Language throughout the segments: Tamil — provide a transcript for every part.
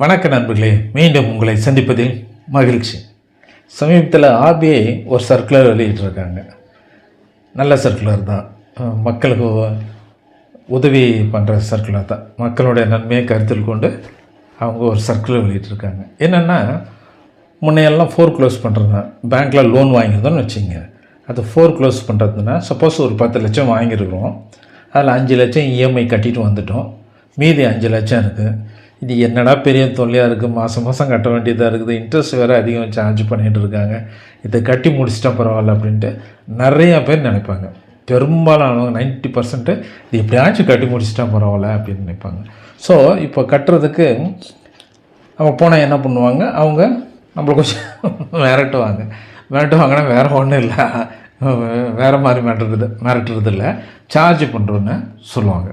வணக்க நண்பர்களே மீண்டும் உங்களை சந்திப்பதில் மகிழ்ச்சி. சமீபத்தில் ஆர்பிஐ ஒரு சர்க்குலர் வெளியிட்டிருக்காங்க. நல்ல சர்க்குலர் தான். மக்களுக்கு உதவி பண்ணுற சர்க்குலர் தான். மக்களுடைய நன்மையை கருத்தில் கொண்டு அவங்க ஒரு சர்க்குலர் வெளியிட்டிருக்காங்க. என்னென்னா முன்னையெல்லாம் ஃபோர் க்ளோஸ் பண்ணுறது தான் பேங்க்கில் லோன் வாங்கியிருந்தோம்னு வச்சுங்க அது ஃபோர் க்ளோஸ் பண்ணுறதுனா சப்போஸ் ஒரு பத்து லட்சம் வாங்கியிருக்கிறோம். அதில் அஞ்சு லட்சம் இஎம்ஐ கட்டிட்டு வந்துட்டோம். மீதி அஞ்சு லட்சம் இருக்குது இது என்னடா பெரிய தொல்லையாக இருக்குது மாதம் மாதம் கட்ட வேண்டியதாக இருக்குது. இன்ட்ரெஸ்ட் வேறு அதிகம் சார்ஜ் பண்ணிகிட்டு இருக்காங்க. இதை கட்டி முடிச்சிட்டா பரவாயில்ல அப்படின்ட்டு நிறையா பேர் நினைப்பாங்க. பெரும்பாலானவங்க நைன்ட்டி பர்சன்ட்டு இது எப்படியாச்சும் கட்டி முடிச்சிட்டா பரவாயில்ல அப்படின்னு நினைப்பாங்க. ஸோ இப்போ கட்டுறதுக்கு அவங்க போனால் என்ன பண்ணுவாங்க? அவங்க நம்மளை கொஞ்சம் மிரட்டுவாங்க மிரட்டுவாங்கன்னா வேறு ஒன்றும் இல்லை. வேறு மாதிரி மிரட்டுறது மிரட்டுறதில்ல. சார்ஜ் பண்ணுறோன்னு சொல்லுவாங்க.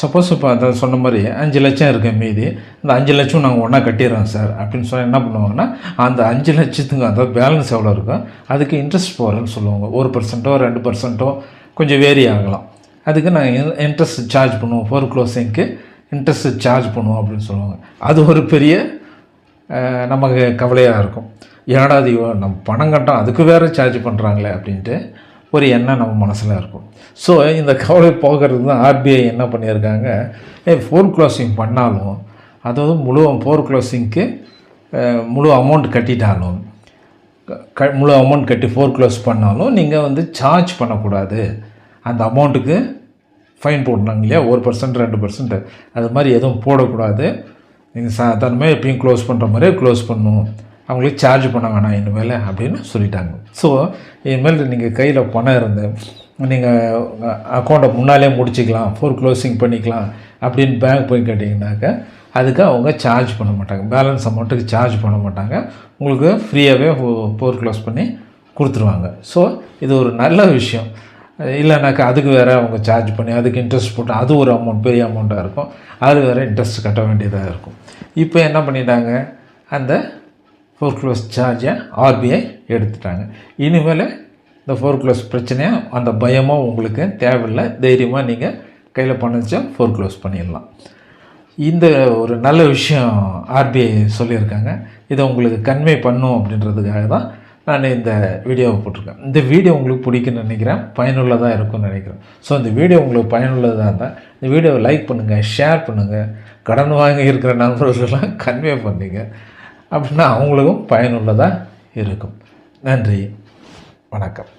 சப்போஸ் இப்போ அதை சொன்ன மாதிரி அஞ்சு லட்சம் இருக்கு மீதி. அந்த அஞ்சு லட்சம் நாங்கள் ஒன்றா கட்டிடுறோம் சார். அப்படின்னு சொன்னால் என்ன பண்ணுவாங்கன்னா அந்த அஞ்சு லட்சத்துக்கு அந்த பேலன்ஸ் எவ்வளோ இருக்கோ அதுக்கு இன்ட்ரெஸ்ட் போகிறேன்னு சொல்லுவாங்க. ஒரு பர்சன்ட்டோ ரெண்டு பர்சன்ட்டோ கொஞ்சம் வேரி ஆகலாம். அதுக்கு நாங்கள் இன்ட்ரெஸ்ட் சார்ஜ் பண்ணுவோம். ஃபோர் க்ளோசிங்க்கு இன்ட்ரெஸ்ட் சார்ஜ் பண்ணுவோம் அப்படின்னு சொல்லுவாங்க. அது ஒரு பெரிய நமக்கு கவலையாக இருக்கும். ஏடா அது நம்ம பணம் கட்டோம் அதுக்கு வேறு சார்ஜ் பண்ணுறாங்களே அப்படின்ட்டு ஒரு எண்ணம் நம்ம மனசில் இருக்கும். ஸோ இந்த கவலை போகிறது தான் ஆர்பிஐ என்ன பண்ணியிருக்காங்க? ஏ ஃபோர் க்ளோசிங் பண்ணாலும் அதாவது முழு ஃபோர் க்ளோசிங்க்கு முழு அமௌண்ட் கட்டிட்டாலும் க முழு அமௌண்ட் கட்டி ஃபோர் க்ளோஸ் பண்ணாலும் நீங்கள் வந்து சார்ஜ் பண்ணக்கூடாது. அந்த அமௌண்ட்டுக்கு ஃபைன் போடுறாங்க இல்லையா? ஒரு பர்சன்ட் ரெண்டு பர்சன்ட் அது மாதிரி எதுவும் போடக்கூடாது. நீங்கள் சாதாரணமாக எப்பயும் க்ளோஸ் பண்ணுற மாதிரியே க்ளோஸ் பண்ணணும் அவங்களுக்கு சார்ஜ் பண்ண வேணாம் இனிமேல் அப்படின்னு சொல்லிட்டாங்க. ஸோ இனிமேல் நீங்கள் கையில் பணம் இருந்து நீங்கள் அக்கௌண்ட்டை முன்னாலே முடிச்சிக்கலாம் ஃபோர் க்ளோசிங் பண்ணிக்கலாம் அப்படின்னு பேங்க் போய் கேட்டிங்கனாக்கா அதுக்கு அவங்க சார்ஜ் பண்ண மாட்டாங்க. பேலன்ஸ் அமௌண்ட்டுக்கு சார்ஜ் பண்ண மாட்டாங்க. உங்களுக்கு ஃப்ரீயாகவே ஃபோர் க்ளோஸ் பண்ணி கொடுத்துருவாங்க. ஸோ இது ஒரு நல்ல விஷயம். இல்லைனாக்கா அதுக்கு வேறு அவங்க சார்ஜ் பண்ணி அதுக்கு இன்ட்ரெஸ்ட் போட்டு அது ஒரு அமௌண்ட் பெரிய அமௌண்ட்டாக இருக்கும். அது வேறு இன்ட்ரெஸ்ட் கட்ட வேண்டியதாக இருக்கும். இப்போ என்ன பண்ணிட்டாங்க? அந்த ஃபோர் க்ளோஸ் சார்ஜை ஆர்பிஐ எடுத்துட்டாங்க. இனிமேல் இந்த ஃபோர் க்ளோஸ் பிரச்சனையை அந்த பயமோ உங்களுக்கு தேவையில்லை. தைரியமாக நீங்கள் கையில் பணம் ஃபோர் க்ளோஸ் பண்ணிடலாம். இந்த ஒரு நல்ல விஷயம் ஆர்பிஐ சொல்லியிருக்காங்க. இதை உங்களுக்கு கன்வே பண்ணும் அப்படின்றதுக்காக தான் நான் இந்த வீடியோவை போட்டிருக்கேன். இந்த வீடியோ உங்களுக்கு பிடிக்குன்னு நினைக்கிறேன். பயனுள்ளதாக இருக்கும்னு நினைக்கிறேன். ஸோ இந்த வீடியோ உங்களுக்கு பயனுள்ளதாக இருந்தால் இந்த வீடியோவை லைக் பண்ணுங்கள் ஷேர் பண்ணுங்கள் கடன் வாங்கி இருக்கிற நண்பர்களெல்லாம் கன்வே பண்ணீங்க. அப்படின்னா அவங்களுக்கும் பயனுள்ளதாக இருக்கும். நன்றி. வணக்கம்.